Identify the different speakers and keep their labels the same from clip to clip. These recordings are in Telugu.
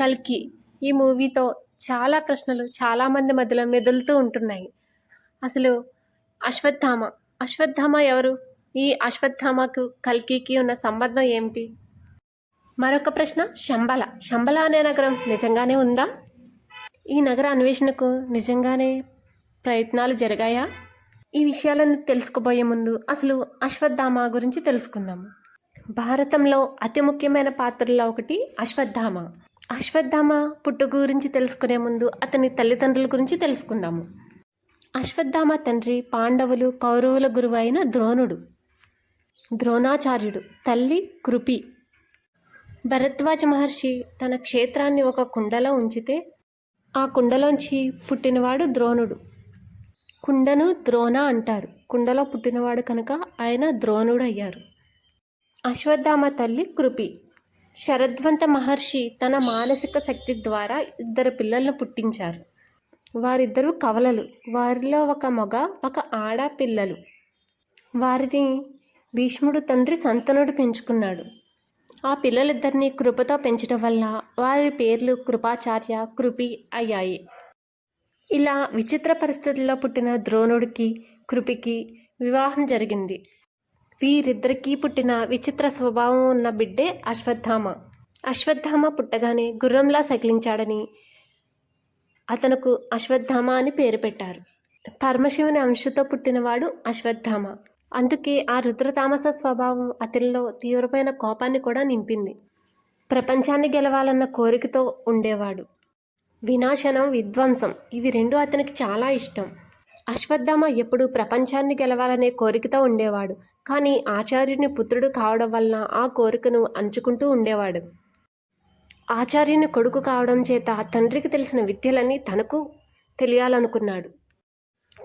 Speaker 1: కల్కి ఈ మూవీతో చాలా ప్రశ్నలు చాలామంది మధ్యలో మెదులుతూ ఉంటున్నాయి. అసలు అశ్వత్థామ అశ్వత్థామ ఎవరు? ఈ అశ్వత్థామకు కల్కికి ఉన్న సంబంధం ఏమిటి? మరొక ప్రశ్న శంబల. శంబల అనే నగరం నిజంగానే ఉందా? ఈ నగర అన్వేషణకు నిజంగానే ప్రయత్నాలు జరిగాయా? ఈ విషయాలను తెలుసుకోబోయే ముందు అసలు అశ్వత్థామ గురించి తెలుసుకుందాము భారతంలో అతి ముఖ్యమైన పాత్రల్లో ఒకటి అశ్వత్థామ. అశ్వత్థామ పుట్టు గురించి తెలుసుకునే ముందు అతని తల్లిదండ్రుల గురించి తెలుసుకుందాము. అశ్వత్థామ తండ్రి పాండవులు కౌరవుల గురువు అయిన ద్రోణుడు. ద్రోణాచార్యుడు తల్లి కృపి. భరద్వాజ మహర్షి తన క్షేత్రాన్ని ఒక కుండలో ఉంచితే ఆ కుండలోంచి పుట్టినవాడు ద్రోణుడు. కుండను ద్రోణ అంటారు. కుండలో పుట్టినవాడు కనుక ఆయన ద్రోణుడు అయ్యారు అశ్వత్థామ తల్లి కృపి. శరద్వంత మహర్షి తన మానసిక శక్తి ద్వారా ఇద్దరు పిల్లలను పుట్టించారు. వారిద్దరూ కవలలు. వారిలో ఒక మగ ఒక ఆడ పిల్లలు వారిని భీష్ముడు తండ్రి సంతనుడు పెంచుకున్నాడు. ఆ పిల్లలిద్దరిని కృపతో పెంచడం వల్ల వారి పేర్లు కృపాచార్య కృపి అయ్యాయి. ఇలా విచిత్ర పరిస్థితుల్లో పుట్టిన ద్రోణుడికి కృపికి వివాహం జరిగింది. వీరిద్దరికీ పుట్టిన విచిత్ర స్వభావం ఉన్న బిడ్డే అశ్వత్థామ. అశ్వత్థామ పుట్టగానే గుర్రంలా సకిలించాడని అతనుకు అశ్వత్థామ అని పేరు పెట్టారు. పరమశివుని అంశతో పుట్టినవాడు అశ్వత్థామ. అందుకే ఆ రుద్రతామస స్వభావం అతనిలో తీవ్రమైన కోపాన్ని కూడా నింపింది. ప్రపంచాన్ని గెలవాలన్న కోరికతో ఉండేవాడు. వినాశనం విధ్వంసం ఇవి రెండు అతనికి చాలా ఇష్టం. అశ్వత్థామ ఎప్పుడు ప్రపంచాన్ని గెలవాలనే కోరికతో ఉండేవాడు. కానీ ఆచార్యుని పుత్రుడు కావడం వలన ఆ కోరికను అంచుకుంటూ ఉండేవాడు. ఆచార్యుని కొడుకు కావడం చేత తండ్రికి తెలిసిన విద్యలని తనకు తెలియాలనుకున్నాడు.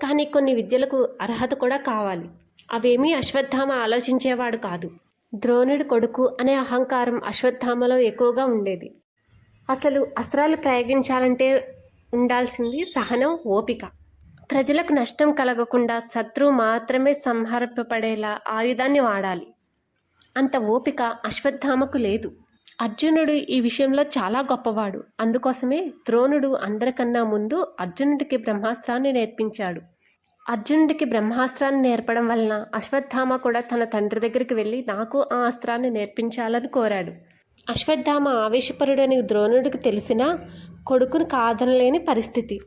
Speaker 1: కానీ కొన్ని విద్యలకు అర్హత కూడా కావాలి. అవేమీ అశ్వత్థామ ఆలోచించేవాడు కాదు. ద్రోణుడి కొడుకు అనే అహంకారం అశ్వత్థామలో ఎక్కువగా ఉండేది. అసలు అస్త్రాలు ప్రయోగించాలంటే ఉండాల్సింది సహనం ఓపిక. ప్రజలకు నష్టం కలగకుండా శత్రువు మాత్రమే సంహరింపబడేలా ఆయుధాన్ని వాడాలి. అంత ఓపిక అశ్వత్థామకు లేదు. అర్జునుడు ఈ విషయంలో చాలా గొప్పవాడు. అందుకోసమే ద్రోణుడు అందరికన్నా ముందు అర్జునుడికి బ్రహ్మాస్త్రాన్ని నేర్పించాడు. అర్జునుడికి బ్రహ్మాస్త్రాన్ని నేర్పడం వలన అశ్వత్థామ కూడా తన తండ్రి దగ్గరికి వెళ్ళి నాకు ఆ అస్త్రాన్ని నేర్పించాలని కోరాడు. అశ్వత్థామ ఆవేశపరుడని ద్రోణుడికి తెలిసినా కొడుకును కాదనలేని పరిస్థితి.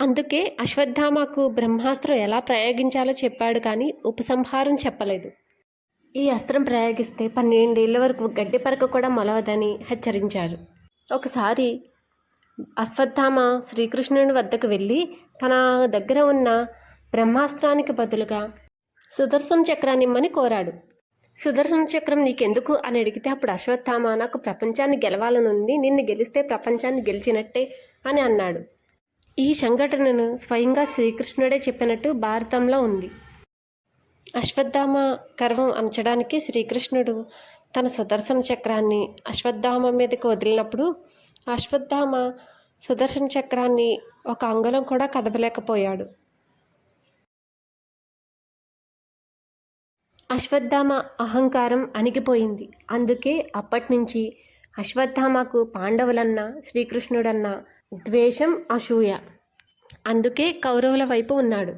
Speaker 1: అందుకే అశ్వత్థామకు బ్రహ్మాస్త్రం ఎలా ప్రయోగించాలో చెప్పాడు కానీ ఉపసంహారం చెప్పలేదు. ఈ అస్త్రం ప్రయోగిస్తే పన్నెండేళ్ళ వరకు గడ్డి పరక కూడా మొలవదని హెచ్చరించారు. ఒకసారి అశ్వత్థామ శ్రీకృష్ణుని వద్దకు వెళ్ళి తన దగ్గర ఉన్న బ్రహ్మాస్త్రానికి బదులుగా సుదర్శన చక్రాన్ని ఇమ్మని కోరాడు. సుదర్శన చక్రం నీకెందుకు అని అడిగితే అప్పుడు అశ్వత్థామ నాకు ప్రపంచాన్ని గెలవాలనుంది నిన్ను గెలిస్తే ప్రపంచాన్ని గెలిచినట్టే అని అన్నాడు. ఈ సంఘటనను స్వయంగా శ్రీకృష్ణుడే చెప్పినట్టు భారతంలో ఉంది. అశ్వత్థామ గర్వం అంచడానికి శ్రీకృష్ణుడు తన సుదర్శన చక్రాన్ని అశ్వత్థామ మీదకి వదిలినప్పుడు అశ్వత్థామ సుదర్శన చక్రాన్ని ఒక అంగుళం కూడా కదపలేకపోయాడు. అశ్వత్థామ అహంకారం అణిగిపోయింది. అందుకే అప్పటి నుంచి అశ్వత్థామకు పాండవులన్నా శ్రీకృష్ణుడన్నా ద్వేషం అసూయ. అందుకే కౌరవుల వైపు ఉన్నాడు.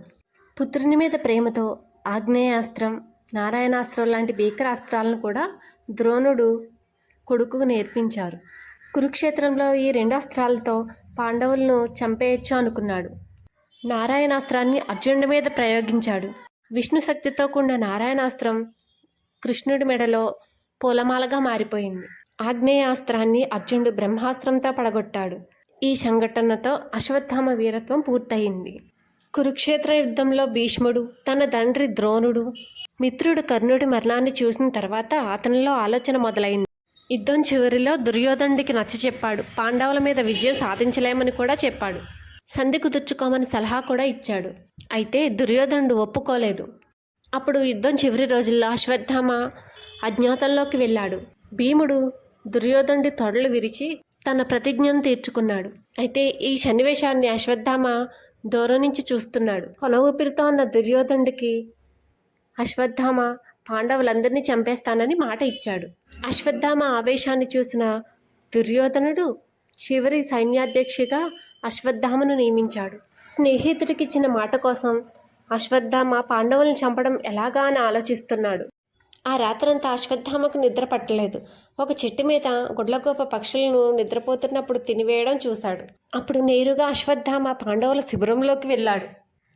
Speaker 1: పుత్రుని మీద ప్రేమతో ఆగ్నేయాస్త్రం నారాయణాస్త్రం లాంటి భీకరాస్త్రాలను కూడా ద్రోణుడు కొడుకుకు నేర్పించారు. కురుక్షేత్రంలో ఈ రెండు అస్త్రాలతో పాండవులను చంపేయచ్చు అనుకున్నాడు. నారాయణాస్త్రాన్ని అర్జునుడి మీద ప్రయోగించాడు. విష్ణు శక్తితో కూడిన నారాయణాస్త్రం కృష్ణుడి మెడలో పూలమాలగా మారిపోయింది. ఆగ్నేయాస్త్రాన్ని అర్జునుడు బ్రహ్మాస్త్రంతో పడగొట్టాడు. ఈ సంఘటనతో అశ్వత్థామ వీరత్వం పూర్తయింది. కురుక్షేత్ర యుద్ధంలో భీష్ముడు తన తండ్రి ద్రోణుడు మిత్రుడు కర్ణుడి మరణాన్ని చూసిన తర్వాత అతనిలో ఆలోచన మొదలైంది. యుద్ధం చివరిలో దుర్యోధనుడికి నచ్చ చెప్పాడు. పాండవుల మీద విజయం సాధించలేమని కూడా చెప్పాడు. సంధి కుదుర్చుకోమని సలహా కూడా ఇచ్చాడు. అయితే దుర్యోధనుడు ఒప్పుకోలేదు. అప్పుడు యుద్ధం చివరి రోజుల్లో అశ్వత్థామ అజ్ఞాతంలోకి వెళ్ళాడు. భీముడు దుర్యోధనుడి తొడలు విరిచి తన ప్రతిజ్ఞను తీర్చుకున్నాడు. అయితే ఈ సన్నివేశాన్ని అశ్వత్థామ దూరం నుంచి చూస్తున్నాడు. కొన ఊపిరితో ఉన్న దుర్యోధనుడికి అశ్వత్థామ పాండవులందరినీ చంపేస్తానని మాట ఇచ్చాడు. అశ్వత్థామ ఆవేశాన్ని చూసిన దుర్యోధనుడు చివరి సైన్యాధ్యక్షిగా అశ్వత్థామను నియమించాడు. స్నేహితుడికి ఇచ్చిన మాట కోసం అశ్వత్థామ పాండవుల్ని చంపడం ఎలాగా అని ఆలోచిస్తున్నాడు. ఆ రాత్రంతా అశ్వత్థామకు నిద్ర పట్టలేదు. ఒక చెట్టు మీద గుడ్లగోప పక్షులను నిద్రపోతున్నప్పుడు తినివేయడం చూశాడు. అప్పుడు నేరుగా అశ్వత్థామ పాండవుల శిబిరంలోకి వెళ్ళాడు.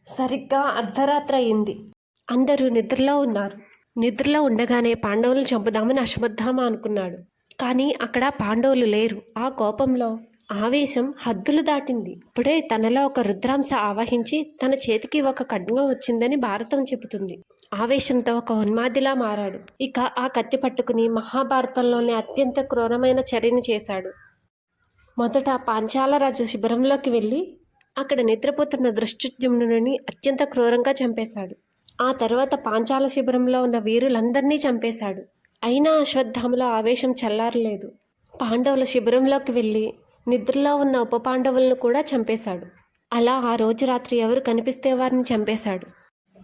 Speaker 1: సరిగ్గా అర్ధరాత్రి అయింది. అందరూ నిద్రలో ఉన్నారు. నిద్రలో ఉండగానే పాండవులను చంపుదామని అశ్వత్థామ అనుకున్నాడు. కానీ అక్కడ పాండవులు లేరు. ఆ కోపంలో ఆవేశం హద్దులు దాటింది. ఇప్పుడే తనలో ఒక రుద్రాంశ ఆవహించి తన చేతికి ఒక ఖడ్గం వచ్చిందని భారతం చెబుతుంది. ఆవేశంతో ఒక ఉన్మాదిలా మారాడు. ఇక ఆ కత్తి పట్టుకుని మహాభారతంలోనే అత్యంత క్రూరమైన చర్యని చేశాడు. మొదట పాంచాలరాజు శిబిరంలోకి వెళ్ళి అక్కడ నిద్రపోతున్న దృష్టజుమ్నుని అత్యంత క్రూరంగా చంపేశాడు. ఆ తర్వాత పాంచాల శిబిరంలో ఉన్న వీరులందరినీ చంపేశాడు. అయినా అశ్వత్థామలో ఆవేశం చల్లారలేదు. పాండవుల శిబిరంలోకి వెళ్ళి నిద్రలో ఉన్న ఉప పాండవులను కూడా చంపేశాడు. అలా ఆ రోజు రాత్రి ఎవరు కనిపిస్తే వారిని చంపేశాడు.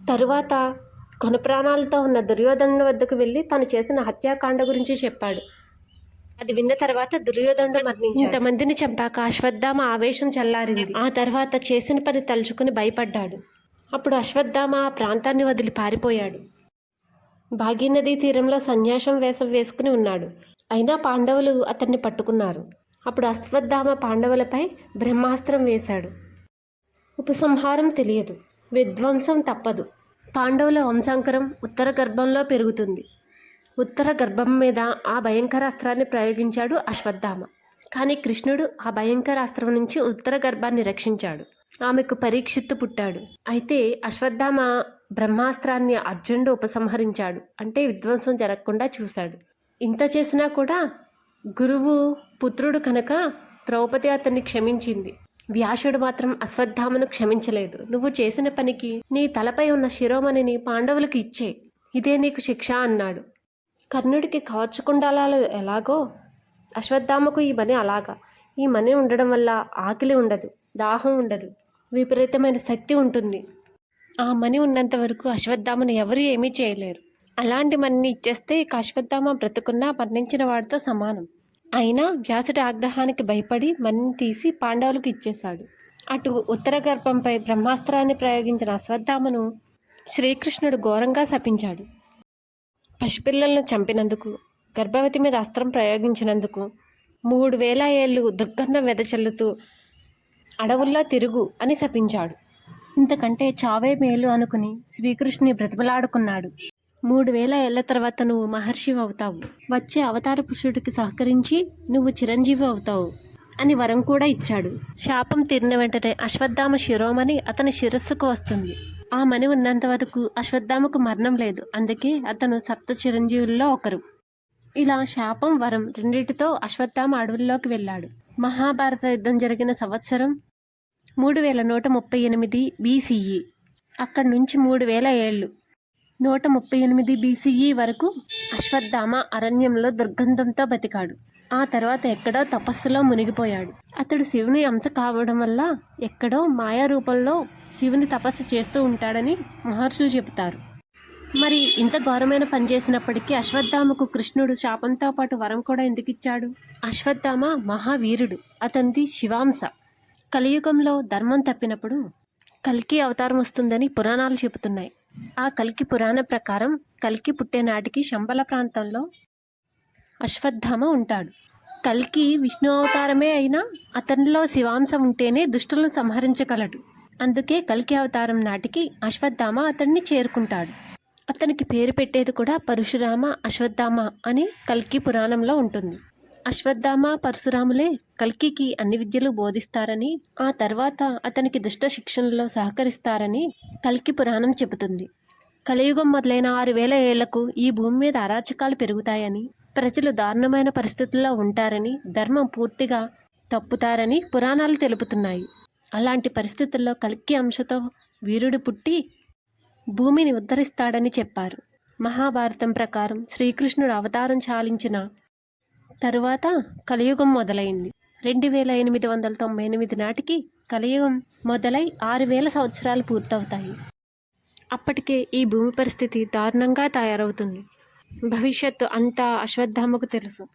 Speaker 1: తరువాత కొన ప్రాణాలతో ఉన్న దుర్యోధను వద్దకు వెళ్ళి తను చేసిన హత్యాకాండ గురించి చెప్పాడు. అది విన్న తర్వాత దుర్యోధనుడు మరణించాడు. ఇంతమందిని చంపాక అశ్వత్థామ ఆవేశం చల్లారింది. ఆ తర్వాత చేసిన పని తలుచుకుని భయపడ్డాడు. అప్పుడు అశ్వత్థామ ఆ ప్రాంతాన్ని వదిలి పారిపోయాడు. భాగీనదీ తీరంలో సన్యాసం వేషం వేసుకుని ఉన్నాడు. అయినా పాండవులు అతన్ని పట్టుకున్నారు. అప్పుడు అశ్వత్థామ పాండవులపై బ్రహ్మాస్త్రం వేశాడు. ఉపసంహారం తెలియదు. విధ్వంసం తప్పదు. పాండవుల వంశాంకరం ఉత్తర గర్భంలో పెరుగుతుంది. ఉత్తర గర్భం మీద ఆ భయంకరాస్త్రాన్ని ప్రయోగించాడు అశ్వత్థామ. కానీ కృష్ణుడు ఆ భయంకరాస్త్రం నుంచి ఉత్తర గర్భాన్ని రక్షించాడు. ఆమెకు పరీక్షిత్తు పుట్టాడు. అయితే అశ్వత్థామ బ్రహ్మాస్త్రాన్ని అర్జునుడు ఉపసంహరించాడు. అంటే విధ్వంసం జరగకుండా చూశాడు. ఇంత చేసినా కూడా గురువు పుత్రుడు కనుక ద్రౌపది అతన్ని క్షమించింది. వ్యాసుడు మాత్రం అశ్వత్థామను క్షమించలేదు. నువ్వు చేసిన పనికి నీ తలపై ఉన్న శిరోమణిని పాండవులకు ఇచ్చే. ఇదే నీకు శిక్ష అన్నాడు. కర్ణుడికి కవచకుండాలాలు ఎలాగో? అశ్వత్థామకు ఈ మని అలాగా. ఈ మని ఉండడం వల్ల ఆకలి ఉండదు దాహం ఉండదు విపరీతమైన శక్తి ఉంటుంది. ఆ మని ఉన్నంత వరకు అశ్వత్థామను ఎవరు ఏమీ చేయలేరు. అలాంటి మనిని ఇచ్చేస్తే ఇక అశ్వత్థామ బ్రతుకున్నా మరణించిన వాడితో సమానం. అయినా వ్యాసుడి ఆగ్రహానికి భయపడి మన్ని తీసి పాండవులకు ఇచ్చేశాడు. అటు ఉత్తర గర్భంపై బ్రహ్మాస్త్రాన్ని ప్రయోగించిన అశ్వత్థామను శ్రీకృష్ణుడు ఘోరంగా శపించాడు. పసిపిల్లలను చంపినందుకు గర్భవతి మీద అస్త్రం ప్రయోగించినందుకు మూడు వేల ఏళ్ళు దుర్గంధం వెదచల్లుతూ అడవుల్లో తిరుగు అని శపించాడు. ఇంతకంటే చావే మేలు అనుకుని శ్రీకృష్ణుని బ్రతిమలాడుకున్నాడు. మూడు వేల ఏళ్ళ తర్వాత నువ్వు మహర్షివి అవుతావు. వచ్చే అవతార పురుషుడికి సహకరించి నువ్వు చిరంజీవి అవుతావు అని వరం కూడా ఇచ్చాడు. శాపం తీరిన వెంటనే అశ్వత్థామ శిరోమణి అతని శిరస్సుకు వస్తుంది. ఆ మణి ఉన్నంత వరకు అశ్వత్థామకు మరణం లేదు. అందుకే అతను సప్త చిరంజీవుల్లో ఒకరు. ఇలా శాపం వరం రెండిటితో అశ్వత్థామ అడవుల్లోకి వెళ్ళాడు. మహాభారత యుద్ధం జరిగిన సంవత్సరం మూడు వేల నూట ముప్పై ఎనిమిది బీసీఈ. అక్కడి నుంచి మూడు వేల ఏళ్ళు. నూట ముప్పై ఎనిమిది బీసీఈ వరకు అశ్వత్థామ అరణ్యంలో దుర్గంధంతో బతికాడు. ఆ తర్వాత ఎక్కడో తపస్సులో మునిగిపోయాడు. అతడు శివుని అంశ కావడం వల్ల ఎక్కడో మాయా రూపంలో శివుని తపస్సు చేస్తూ ఉంటాడని మహర్షులు చెబుతారు. మరి ఇంత ఘోరమైన పని చేసినప్పటికీ అశ్వత్థామకు కృష్ణుడు శాపంతో పాటు వరం కూడా ఎందుకు ఇచ్చాడు? అశ్వత్థామ మహావీరుడు అతనిది శివాంశ. కలియుగంలో ధర్మం తప్పినప్పుడు కల్కి అవతారం వస్తుందని పురాణాలు చెబుతున్నాయి. ఆ కల్కి పురాణ ప్రకారం కల్కి పుట్టేనాటికి శంబల ప్రాంతంలో అశ్వత్థామ ఉంటాడు. కల్కి విష్ణు అవతారమే అయినా అతనిలో శివాంశం ఉంటేనే దుష్టులను సంహరించగలడు. అందుకే కల్కి అవతారం నాటికి అశ్వత్థామ అతన్ని చేరుకుంటాడు. అతనికి పేరు పెట్టేది కూడా పరశురామ అశ్వత్థామ అని కల్కి పురాణంలో ఉంటుంది. అశ్వత్థామ పరశురాములే కల్కికి అన్ని విద్యలు బోధిస్తారని ఆ తర్వాత అతనికి దుష్ట శిక్షణలో సహకరిస్తారని కల్కి పురాణం చెబుతుంది. కలియుగం మొదలైన ఆరు వేల ఏళ్ళకు ఈ భూమి మీద అరాచకాలు పెరుగుతాయని ప్రజలు దారుణమైన పరిస్థితుల్లో ఉంటారని ధర్మం పూర్తిగా తప్పుతారని పురాణాలు తెలుపుతున్నాయి. అలాంటి పరిస్థితుల్లో కల్కి అంశతో వీరుడు పుట్టి భూమిని ఉద్ధరిస్తాడని చెప్పారు. మహాభారతం ప్రకారం శ్రీకృష్ణుడు అవతారం చాలించిన తరువాత కలియుగం మొదలైంది. రెండు వేల ఎనిమిది వందల తొంభై ఎనిమిది నాటికి కలియుగం మొదలై ఆరు వేల సంవత్సరాలు పూర్తవుతాయి. అప్పటికే ఈ భూమి పరిస్థితి దారుణంగా తయారవుతుంది. భవిష్యత్తు అంతా అశ్వత్థామకు తెలుసు.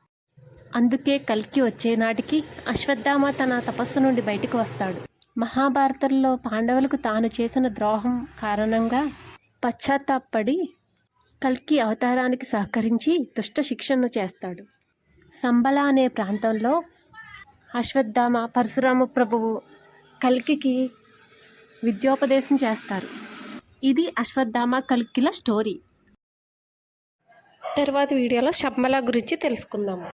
Speaker 1: అందుకే కల్కి వచ్చేనాటికి అశ్వత్థామ తన తపస్సు నుండి బయటికి వస్తాడు. మహాభారతంలో పాండవులకు తాను చేసిన ద్రోహం కారణంగా పశ్చాత్తాపడి కల్కి అవతారానికి సహకరించి దుష్ట శిక్షను చేస్తాడు. సంబల అనే ప్రాంతంలో అశ్వత్థామ పరశురామ ప్రభువు కల్కికి విద్యోపదేశం చేస్తారు. ఇది అశ్వత్థామ కల్కిల స్టోరీ. తర్వాత వీడియోలో శబ్మల గురించి తెలుసుకుందాము.